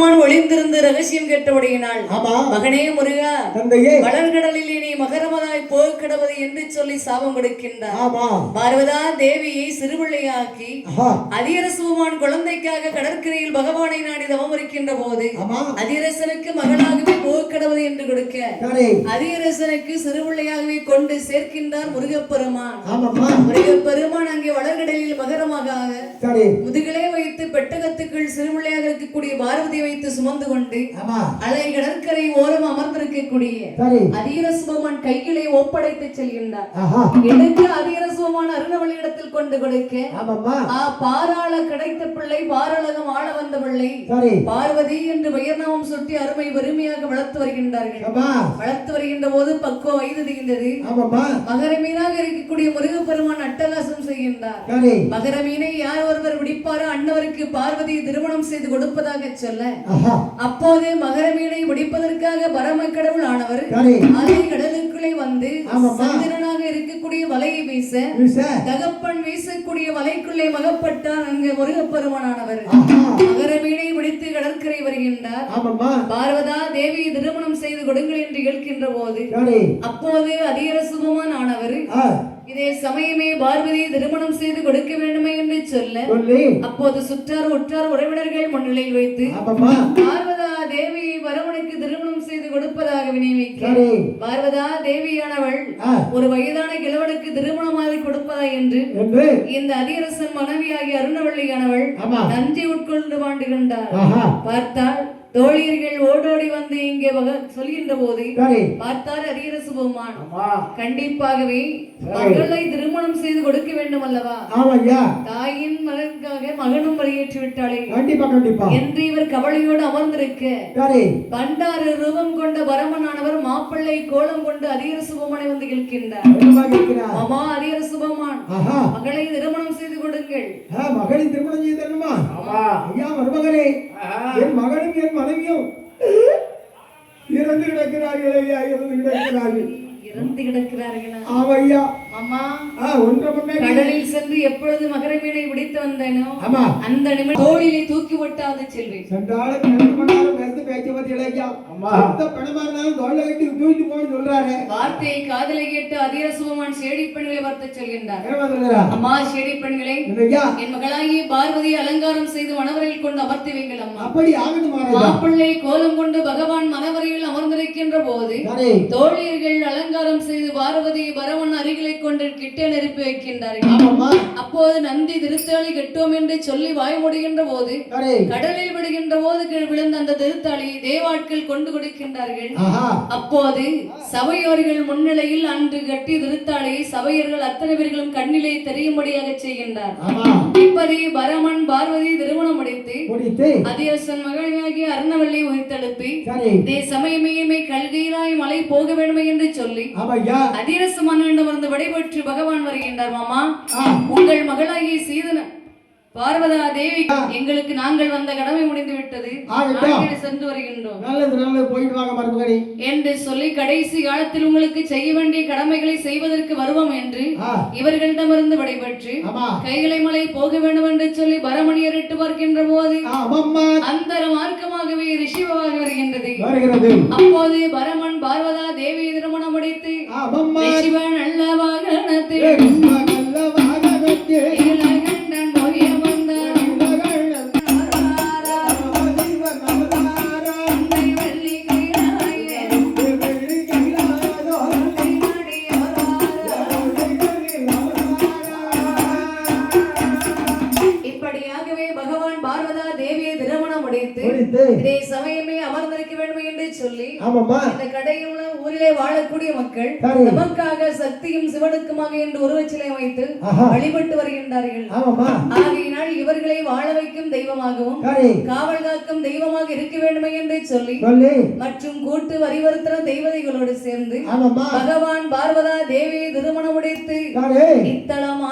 சிவபெருமான் ஒளிந்திருந்து ரகசியம் கேட்டபடியினால் ஆமா. மகனே முருகா தந்தையே. வளர்கடலில் நீ மகரமதாய் போக கிடவது என்று சொல்லி சாபம் கொடுக்கின்றார். ஆமா. பார்வதா தேவியை சிறுபிள்ளையாக்கி ஆஹா. அதிரசுமான் குழந்தைக்காக கடற்கரையில் பகவானை நாடி தவம் இருக்கின்ற போது அதிரசனுக்கு மகளாகவே போக கிடவது என்று கொடுக்க அதிரசனுக்கு சிறுபிள்ளையாகவே கொண்டு சேர்க்கின்றார் முருகப்பெருமான். முருகப்பெருமான் அங்கே வளர்கடலில் மகரமாக முதுகிலே வைத்து பெட்டகத்துக்குள் சிறுபிள்ளையாக இருக்கக்கூடிய பார்வதி வைத்து சுமந்து கொண்டு அலை கடற்கரை ஓரம் அமர்ந்திருக்கக்கூடிய அதிரசுபமான் கையிலே ஒப்படைத்து செல்கின்றார். எடுத்து அதிரசுபமான் அருணவழியிடத்தில் கொண்டு கொடுக்க பாராள கிடைத்த பிள்ளை பாரலகம் ஆள வந்த பிள்ளை பார்வதி என்று பெயர் நாமம் சுட்டி அருமை பெருமையாக வளர்த்து வருகின்றார்கள். வளர்த்து வருகின்ற போது பக்குவ வயது தீர்ந்தது. ஆமாம்மா. மகர மீனாக இருக்கக்கூடிய முருகப்பெருமான் அட்டகாசம் செய்கின்றார். சரி மகர மீனை யார் ஒருவர் விடிப்பாரோ அன்னவருக்கு பார்வதி திருமணம் செய்து கொடுப்பதாக சொல்ல அப்போது மகர மீனை பரம கடவுள் ஆனவர் அலை கடலுக்குள்ளே வந்து. சந்திரனாக இருக்கக்கூடிய வலையை வீச தகப்பன் வீசக்கூடிய வலைக்குள்ளே மகப்பட்டார் அங்கு முருகப்பெருமானானவர். ஆஹா. மகர மீனை பிடித்து கடற்கரை வருகின்றார். பார்வதா தேவி திருமணம் செய்து கொடுங்கள் என்று கேட்கின்ற போது அப்போது அதிரசுபமான் ஆனவர் ஆ இதே சமயமே பார்வதி திருமணம் செய்து கொடுக்க வேண்டுமே என்று சொல்ல அப்போது சுற்றார் உற்றார் உறவினர்கள் முன்னிலையில் வைத்து பார்வதா தேவியை வரவனுக்கு திருமணம் செய்து கொடுப்பதாக விநியோகிக்க சரி. பார்வதா தேவியானவள் ஒரு வயதான கிழவனுக்கு திருமணமாக கொடுப்பதா என்று இந்த அதிரசன் மனைவியாகிய அருணவள்ளியானவள் நஞ்சை உட்கொண்டு வாண்டுகின்றார் ஆஹா. பார்த்தால் தோழியர்கள் ஓடோடி வந்து இங்கே சொல்கின்ற போது பார்த்தார் அரியரசு பெருமான் ஆமா. கண்டிப்பாகவே மகளை திருமணம் செய்து கொடுக்க வேண்டும் அல்லவா? தாயின் மகனுக்காக மகனும் வரையேற்றி விட்டாளே. கண்டிப்பா கண்டிப்பா. என்று இவர் கவலையோடு அமர்ந்திருக்க. பண்டாறு ரூபம் கொண்ட பரமனானவர் மாப்பிள்ளை கோலம் கொண்டு அதிகர சுபமனை வந்து கேட்கின்றார். என்னமா கேட்கிறார்? மாமா அதிகர சுபமான். மகளை திருமணம் செய்து கொடுங்கள். ஆ, மகளின் திருமணம் செய்து தரணுமா? ஐயா மருமகனே என் மகனும் என் மனைவியும் இறந்து கிடக்கிறார்கள் ஐயா இறந்து கிடக்கிறார்கள். இறந்து கிடக்கிறார்களா? ஆமையா? மாமா ஆ ஒன்றை முன்னாடி கடலில் சென்று எப்பொழுது மகர மீனை பிடித்து வந்தேனோ ஆமா. அந்த நிமிடம் தோளிலே தூக்கி விட்டாது செல்வேன். சென்றாலும் ரெண்டு மணி நேரம் பேச பேச்ச பத்தி இளையா. அம்மா. எந்த பணமா இருந்தாலும் தூக்கிட்டு போன்னு சொல்றாரு வார்த்தையை காதலை கேட்டு அதிர சுபமான் சேடி பெண்களை வார்த்தை செல்கின்றார். அம்மா சேடி பெண்களே என் மகளாகிய பார்வதி அலங்காரம் செய்து மணவரையில் கொண்டு அமர்த்தி வைங்கள் அம்மா. அப்படி மாப்பிள்ளை கோலம் கொண்டு பகவான் மணவரையில் அமர்ந்திருக்கின்ற போது தோழியர்கள் அலங்காரம் செய்து பார்வதி பரவன் அருகிலை கொண்டு கிட்டே நெருப்பி வைக்கின்றார்கள் அப்போது நந்தி திருத்தாளி கெட்டோம் என்று சொல்லி வாய் முடிகின்ற போது கடலில் விடுகின்ற போது விழுந்த அந்த திருத்தாளி தேவாட்கள் கொண்டு கொடுக்கின்றார்கள். ஆஹா. அப்போது சபையோர்கள் முன்னிலையில் அன்று கட்டி திருத்தாளியை சபையர்கள் அத்தனை பேர்களும் கண்ணிலே தெரியும்படியாக செய்கின்றார். இப்படி பரமன் பார்வதி திருமணம் முடித்து அதிரசன் மகளாகிய அருணவள்ளி உயிர்த்தெழுப்பி இதே சமயமே கல்கையிலாய் மலை போக வேண்டுமே என்று சொல்லி அதிரச மன்னனிடமிருந்து விடைபெற்று பகவான் வருகின்றார் மாமா. உங்கள் மகளாகிய சீதன பார்வதா தேவி எங்களுக்கு நாங்கள் வந்த கடமை முடிந்து விட்டது. நாங்கள் சென்று வருகின்றோம். நல்லது நல்லது. போயிட்டு வாங்க மருமகனே. என்று சொல்லி கடைசி காலத்தில் உங்களுக்கு செய்ய வேண்டிய கடமைகளை செய்வதற்கு வருவோம் என்று இவர்களிடமிருந்து விடைபெற்று கைகளை மலை போக வேண்டும் என்று சொல்லி பரமணியர் இட்டு பார்க்கின்ற போது அந்தர மார்க்கமாகவே ரிஷிவாக வருகின்றது. அப்போது பரமன் பார்வதா தேவி திருமணம் முடித்து ரிஷிவன் நல்ல பகவான் பார்வதா தேவியை திருமணம் முடித்து இதே சமயமே அமர்ந்திருக்க வேண்டும் என்று சொல்லி இந்த கடையுள்ள ஊரிலே வாழக்கூடிய மக்கள். நமக்காக சக்தியும் சிவனுக்குமாக என்று உருவச்சிலை வைத்து. வழிபட்டு வருகின்றார்கள். ஆகையினால் இவர்களை வாழ வைக்கும் தெய்வமாகவும் காவல் காக்கும் தெய்வமாக இருக்க வேண்டுமே என்று சொல்லி மற்றும் கூட்டு வரிவர்த்தன தெய்வதைகளோடு சேர்ந்து பகவான் பார்வதா தேவியை திருமணம் முடித்து சரி. இத்தலம்